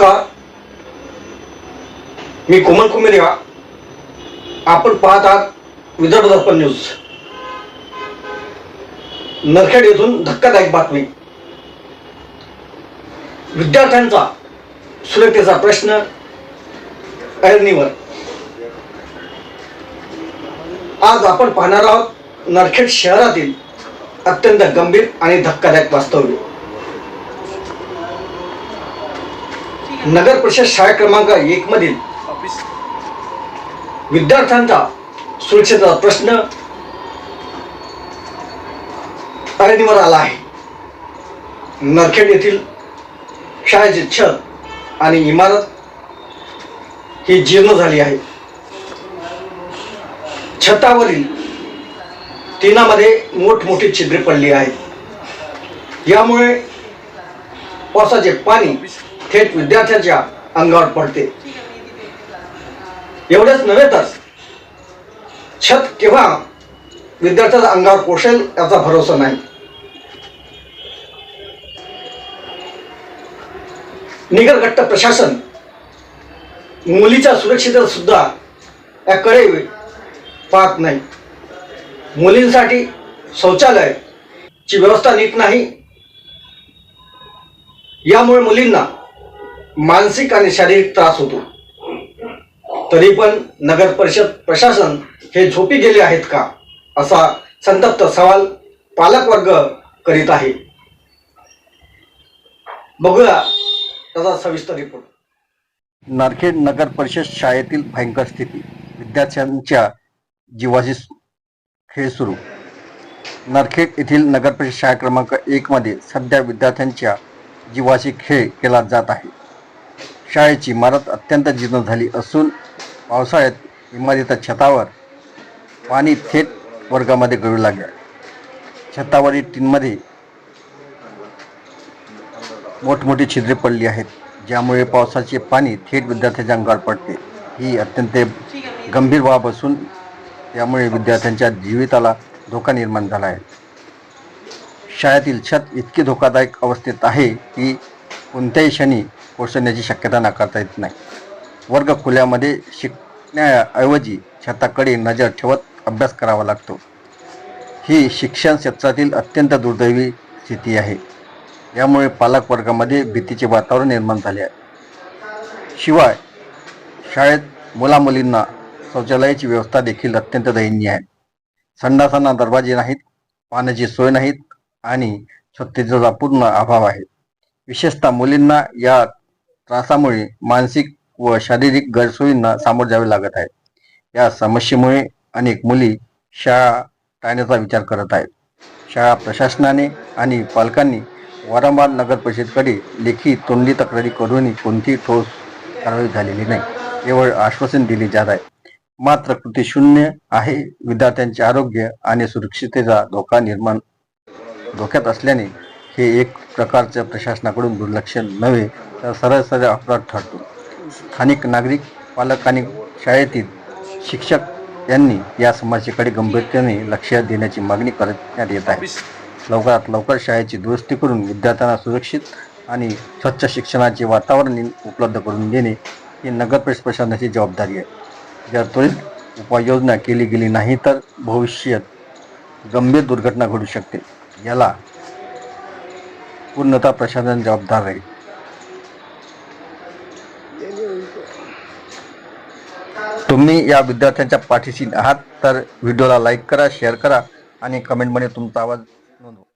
नमस्कार. मी कोमल कुमेरिया आपण पाहत आहात विदर्भ दर्पण न्यूज. नरखेड येथून धक्कादायक बातमी. विद्यार्थ्यांचा सुरक्षेचा प्रश्न ऐरणीवर आज आपण पाहणार आहोत नरखेड शहरातील अत्यंत गंभीर आणि धक्कादायक वास्तव्य. नगर परिषद शाळा क्रमांक एक मधील विद्यार्थ्यांचा सुरक्षेचा प्रश्न ऐरणीवर आला आहे. नरखेड येथील शाळेचे छत आणि इमारत ही जीर्ण झाली आहे. छतावरील तिनामध्ये मोठमोठी छिद्रे पडली आहेत. यामुळे पावसाचे पाणी थेट विद्यार्थ्यांच्या अंगावर पडते. एवढेच नव्हे तर छत केव्हा विद्यार्थ्याच्या अंगावर कोसळेल याचा भरोसा नाही. निगरघट्ट प्रशासन मुलीच्या सुरक्षितता सुद्धा याकडे पाहत नाही. मुलींसाठी शौचालयची व्यवस्था नीट नाही. यामुळे मुलींना मानसिक आणि शारीरिक त्रास होतो. तरी पण नगर परिषद प्रशासन हे झोपी गेले आहेत का? असा संतप्त सवाल पालक वर्ग करीत आहे. बघूया त्याचा सविस्तर रिपोर्ट नारखेड नगर परिषद शाळेतील भयंकर स्थिती. विद्यार्थ्यांच्या जीवाशी खेळ सुरू. नारखेड येथील नगर परिषद शाळा क्रमांक एक मध्ये सध्या विद्यार्थ्यांच्या जीवाशी खेळ केला जात आहे. शाळेची इमारत अत्यंत जीर्ण झाली असून पावसाळ्यात इमारतीच्या छतावर पाणी थेट वर्गामध्ये गळू लागले. छतावरील टीनमध्ये मोठमोठी छिद्रे पडली आहेत ज्यामुळे पावसाचे पाणी थेट विद्यार्थ्यांच्या अंगावर पडते. ही अत्यंत गंभीर बाब असून त्यामुळे विद्यार्थ्यांच्या जीविताला धोका निर्माण झाला आहे. शाळेतील छत इतकी धोकादायक अवस्थेत आहे की कोणत्याही क्षणी कोसळण्याची शक्यता नाकारता येत नाही. वर्ग खुल्यामध्ये शिकण्याऐवजी छताकडे नजर ठेवत अभ्यास करावा लागतो. ही शिक्षण क्षेत्रातील अत्यंत दुर्दैवी स्थिती आहे. यामुळे पालक वर्गामध्ये भीतीचे वातावरण निर्माण झाले आहे. शिवाय शाळेत मुलामुलींना शौचालयाची व्यवस्था देखील अत्यंत दयनीय आहे. संडासांना दरवाजे नाहीत पाण्याची सोय नाहीत आणि स्वच्छतेचा पूर्ण अभाव आहे. विशेषतः मुलींना या त्रासामुळे मानसिक व शारीरिक गैरसोयींना सामोरे जावे लागत आहे. या समस्येमुळे अनेक मुली शाळा टाळण्याचा विचार करत आहेत. शाळा प्रशासनाने आणि पालकांनी वारंवार नगर परिषदेकडे लेखी तोंडी तक्रारी करूनही कोणतीही ठोस कारवाई झालेली नाही केवळ आश्वासन दिले जात आहे. मात्र कृती शून्य आहे. विद्यार्थ्यांचे आरोग्य आणि सुरक्षिततेचा धोका निर्माण धोक्यात असल्याने हे एक प्रकारचं प्रशासनाकडून दुर्लक्ष नव्हे तर सरळ सरळ अपराध ठरतो. स्थानिक नागरिक पालक आणि शाळेतील शिक्षक यांनी या समस्येकडे गंभीरतेने लक्ष देण्याची मागणी करण्यात येत आहे. लवकरात लवकर शाळेची दुरुस्ती करून विद्यार्थ्यांना सुरक्षित आणि स्वच्छ शिक्षणाचे वातावरण उपलब्ध करून देणे ही नगर परिषद प्रशासनाची जबाबदारी आहे. जर त्वरित उपाययोजना केली गेली नाही तर भविष्यात गंभीर दुर्घटना घडू शकते. याला पूर्णतः प्रशासन जबाबदार राहील तुम्ही या विद्यार्थ्यांच्या पाठीशी आहात तर व्हिडिओला लाईक करा शेअर करा आणि कमेंटमध्ये तुमचा आवाज नोंदवा.